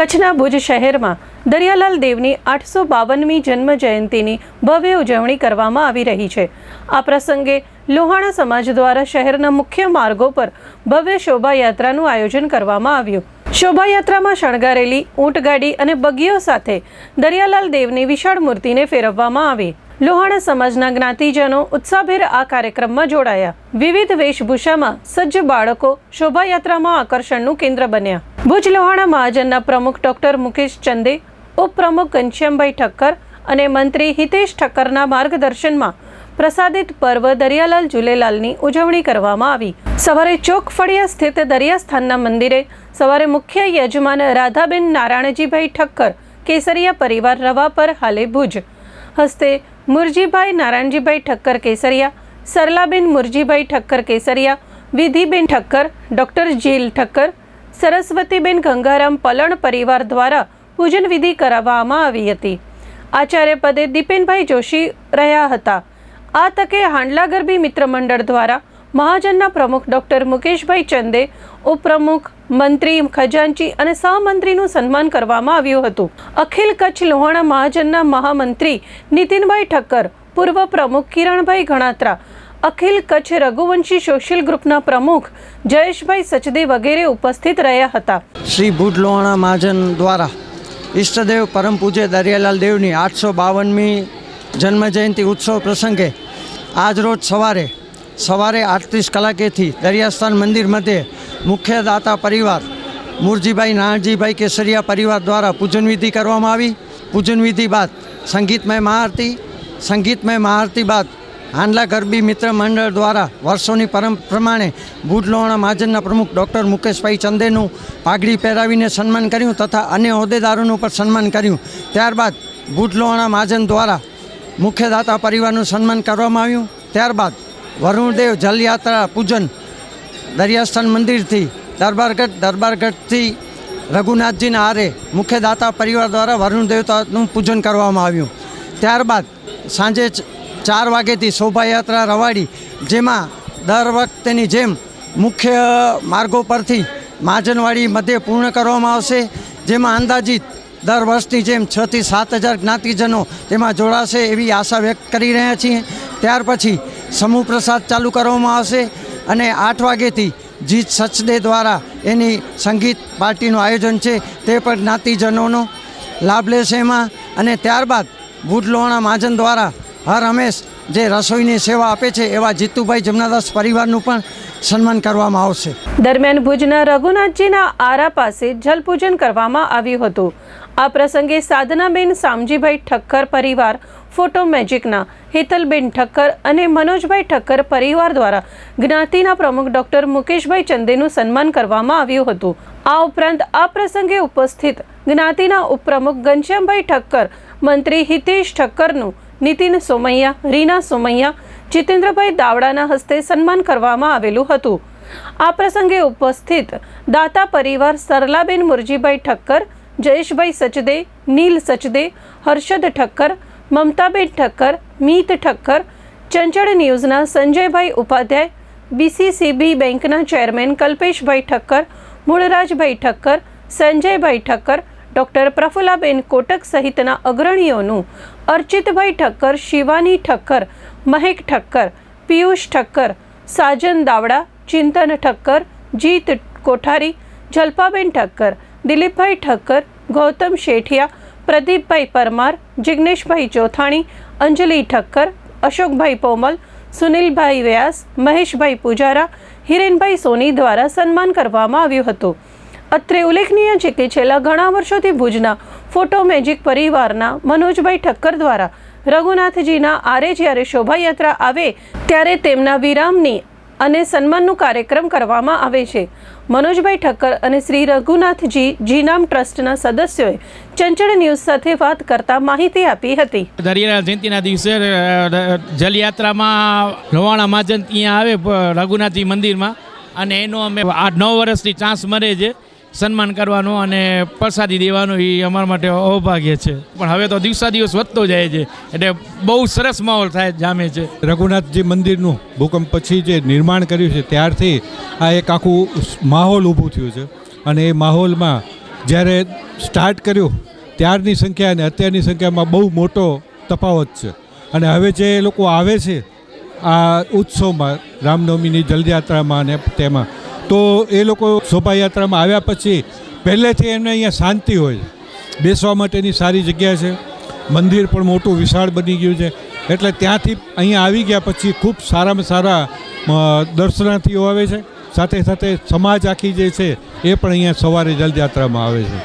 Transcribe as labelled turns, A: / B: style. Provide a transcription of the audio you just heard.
A: કચ્છના ભુજ શહેરમાં દરિયાલાલ દેવની આઠસો બાવનમી જન્મ જયંતિની ભવ્ય ઉજવણી કરવામાં આવી રહી છે. આ પ્રસંગે લોહાણા સમાજ દ્વારા શહેરના મુખ્ય માર્ગો પર ભવ્ય શોભાયાત્રાનું આયોજન કરવામાં આવ્યું. શોભાયાત્રામાં શણગારેલી ઊંટગાડી અને બગીઓ સાથે દરિયાલાલ દેવની વિશાળ મૂર્તિને ફેરવવામાં આવી. લોહાણા સમાજના જ્ઞાતિજનો ઉત્સાહભેર આ કાર્યક્રમમાં જોડાયા. વિવિધ વેશભૂષામાં સજ્જ બાળકો શોભાયાત્રામાં આકર્ષણનું કેન્દ્ર બન્યા. ભુજ લોહાણા મહાજનના પ્રમુખ ડોક્ટર મુકેશ ચંદે, ઉપપ્રમુખ ઘનશ્યામભાઈ ઠક્કર અને મંત્રી હિતેશ ઠક્કરના માર્ગદર્શનમાં પ્રસાદિત પર્વ દરિયાલાલ ઝુલેલાલની ઉજવણી કરવામાં આવી. સવારે ચોક ફળિયા સ્થિત દરિયાસ્થાનના મંદિરે સવારે મુખ્ય યજમાન રાધાબેન નારાયણજીભાઈ ઠક્કર કેસરિયા પરિવાર રવા પર હાલે ભુજ. હસ્તે મુરજીભાઈ, નારાયણજીભાઈ ઠક્કર કેસરિયા, સરલાબેન મુરજીભાઈ ઠક્કર કેસરિયા, વિધિબેન ઠક્કર, ડૉક્ટર જીલ ઠક્કર, સરસ્વતીબેન ગંગારામ પલણ પરિવાર દ્વારા પૂજન વિધિ કરાવવામાં આવી હતી. આચાર્ય પદે દીપેનભાઈ જોશી રહ્યા હતા. આ તકે હાંડલા ગરબી મિત્ર મંડળ દ્વારા મહાજનના પ્રમુખ ડૉક્ટર મુકેશભાઈ ચંદે, ઉપપ્રમુખ મંત્રી ખજાનચી અને સહમંત્રીનું સન્માન કરવામાં આવ્યું હતું. અખિલ કચ્છ લોહાણા મહાજનના મહામંત્રી નીતિનભાઈ ઠક્કર, પૂર્વ પ્રમુખ કિરણભાઈ ગણાત્રા અખિલ કચ્છ રઘુવંશી સોશિયલ ગ્રુપના પ્રમુખ જયેશભાઈ સચદે વગેરે ઉપસ્થિત રહ્યા હતા.
B: શ્રી ભૂત લોહાણા મહાજન દ્વારા ઈષ્ટદેવ પરમ પૂજ્ય દરિયાલાલ દેવની આઠસો બાવનમી જન્મજયંતિ ઉત્સવ પ્રસંગે આજરોજ સવારે સવારે આઠત્રીસ કલાકેથી દરિયાસ્થાન મંદિર મધ્યે મુખ્ય દાતા પરિવાર મુરજીભાઈ નારણજીભાઈ કેસરિયા પરિવાર દ્વારા પૂજનવિધિ કરવામાં આવી. પૂજનવિધિ બાદ સંગીતમય મહાઆરતી સંગીતમય મહાઆરતી બાદ હાંડલા ગરબી મિત્ર મંડળ દ્વારા વર્ષોની પરમ પ્રમાણે ભુજ મહાજનના પ્રમુખ ડૉક્ટર મુકેશભાઈ ચંદેનું પાઘડી પહેરાવીને સન્માન કર્યું તથા અન્ય હોદ્દેદારોનું પણ સન્માન કર્યું. ત્યારબાદ ભુજ મહાજન દ્વારા મુખ્યદાતા પરિવારનું સન્માન કરવામાં આવ્યું. ત્યારબાદ વરુણદેવ જલયાત્રા પૂજન દરિયાસ્થાન મંદિરથી દરબારગઢ, દરબારગઢથી રઘુનાથજીના આરે મુખ્યદાતા પરિવાર દ્વારા વરુણ દેવતાનું પૂજન કરવામાં આવ્યું. ત્યારબાદ સાંજે ચાર વાગ્યેથી શોભાયાત્રા રવાડી, જેમાં દર વખતેની જેમ મુખ્ય માર્ગો પરથી મહાજનવાડી મધ્યે પૂર્ણ કરવામાં આવશે, જેમાં અંદાજિત દર વર્ષની જેમ છથી સાત હજાર જ્ઞાતિજનો તેમાં જોડાશે એવી આશા વ્યક્ત કરી રહ્યા છીએ. ત્યાર પછી સમૂહ પ્રસાદ ચાલુ કરવામાં આવશે અને આઠ વાગ્યેથી જીત સચદે દ્વારા એની સંગીત પાર્ટીનું આયોજન છે તે પણ જ્ઞાતિજનોનો લાભ લેશે એમાં. અને ત્યારબાદ ભુજ લોહાણા મહાજન દ્વારા હર હંમેશ જે રસોઈની સેવા આપે છે એવા જીતુભાઈ જમનાદાસ પરિવારનું પણ સન્માન કરવામાં આવશે.
A: દરમિયાન ભુજના રઘુનાથજીના આરા પાસે જલપૂજન કરવામાં આવ્યું હતું. આ પ્રસંગે સાધનાબેન સામજીભાઈ ઠક્કર પરિવાર ફોટો મેજિકના હેતલબેન ઠક્કર અને મનોજભાઈ ઠક્કર પરિવાર દ્વારા જ્ઞાતિના પ્રમુખ ડોક્ટર મુકેશભાઈ ચંદેનું સન્માન કરવામાં આવ્યું હતું. આ ઉપરાંત આ પ્રસંગે ઉપસ્થિત જ્ઞાતિના ઉપપ્રમુખ ઘનશ્યામભાઈ ઠક્કર, મંત્રી હિતેશ ઠક્કરનું નીતિન સોમૈયા, રીના સોમૈયા, જીતેન્દ્રભાઈ દાવડાના હસ્તે સન્માન કરવામાં આવેલું હતું. આ પ્રસંગે ઉપસ્થિત દાતા પરિવાર સરલાબેન મુરજીભાઈ ઠક્કર, જયેશભાઈ સચદે, નીલ સચદે, હર્ષદ ઠક્કર મમતાબેન ઠક્કર, મીત ઠક્કર, ચંચળ ન્યૂઝના સંજયભાઈ ઉપાધ્યાય, બીસીસીબી બેંકના ચેરમેન કલ્પેશભાઈ ઠક્કર, મૂળરાજભાઈ ઠક્કર, સંજયભાઈ ઠક્કર, ડૉક્ટર પ્રફુલાબેન કોટક સહિતના અગ્રણીઓનું અર્ચિતભાઈ ઠક્કર, શિવાની ઠક્કર, મહેક ઠક્કર, પિયુષ ઠક્કર, સાજન દાવડા, ચિંતન ઠક્કર, જીત કોઠારી, જલ્પાબેન ઠક્કર, દિલીપભાઈ ઠક્કર, ગૌતમ શેઠિયા પ્રદીપભાઈ પરમાર, જિગ્નેશભાઈ ચોથાણી, અંજલિ ઠક્કર, અશોકભાઈ પોમલ, સુનિલભાઈ વ્યાસ, મહેશભાઈ પૂજારા, હિરેનભાઈ સોની દ્વારા સન્માન કરવામાં આવ્યું હતું. અત્રે ઉલ્લેખનીય છે કે છેલ્લા ઘણા વર્ષોથી ભુજના ફોટો મેજિક પરિવારના મનોજભાઈ ઠક્કર દ્વારા રઘુનાથજીના આરે જ્યારે શોભાયાત્રા આવે ત્યારે તેમના વિરામની અને સન્માનનું કાર્યક્રમ કરવામાં આવે છે. મનોજભાઈ ઠક્કર અને શ્રી રઘુનાથજી જીનામ ટ્રસ્ટના સદસ્યોએ ચંચળ ન્યૂઝ સાથે વાત કરતા માહિતી આપી હતી.
C: દરિયા જયંતિના દિવસે જલયાત્રામાં લોવાણા મહાજન ત્યાં આવે રઘુનાથજી મંદિરમાં. અને એનો અમે આઠ નવ વર્ષથી ચાન્સ મળે છે. સન્માન કરવાનો અને પ્રસાદી દેવાનો એ અમારા માટે અવભાગ્ય છે. પણ હવે તો દિવસા દિવસ વધતો જાય છે. એટલે બહુ સરસ માહોલ થાય, જામે છે.
D: રઘુનાથજી મંદિરનું ભૂકંપ પછી જે નિર્માણ કર્યું છે, ત્યારથી આ એક આખું માહોલ ઊભું થયું છે. અને એ માહોલમાં જ્યારે સ્ટાર્ટ કર્યું, ત્યારની સંખ્યા અને અત્યારની સંખ્યામાં બહુ મોટો તફાવત છે. અને હવે જે લોકો આવે છે, આ ઉત્સવમાં, રામનવમીની જલયાત્રામાં અને તેમાં તો એ લોકો શોભાયાત્રામાં આવ્યા પછી પહેલેથી એમને અહીંયા શાંતિ હોય. બેસવા માટેની સારી જગ્યા છે. મંદિર પણ મોટું વિશાળ બની ગયું છે. એટલે ત્યાંથી અહીંયા આવી ગયા પછી ખૂબ સારામાં સારા દર્શનાર્થીઓ આવે છે. સાથે સાથે સમાજ આખી જે છે એ પણ અહીંયા સવારે જલયાત્રામાં આવે છે.